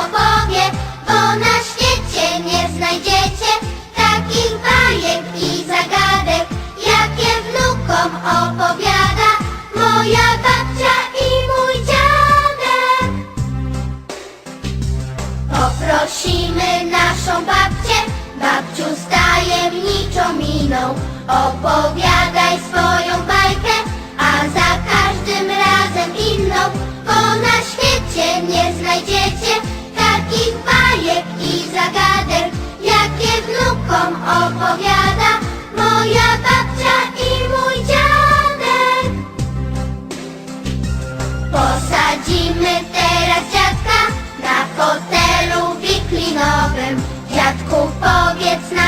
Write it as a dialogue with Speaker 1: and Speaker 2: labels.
Speaker 1: opowie, bo na świecie nie znajdziecie takich bajek i zagadek, jakie wnukom opowiada moja babcia i mój dziadek. Poprosimy naszą babcię, babciu z tajemniczą miną, opowiadaj Posadzimy teraz dziadka na fotelu wiklinowym. Dziadku, powiedz nam.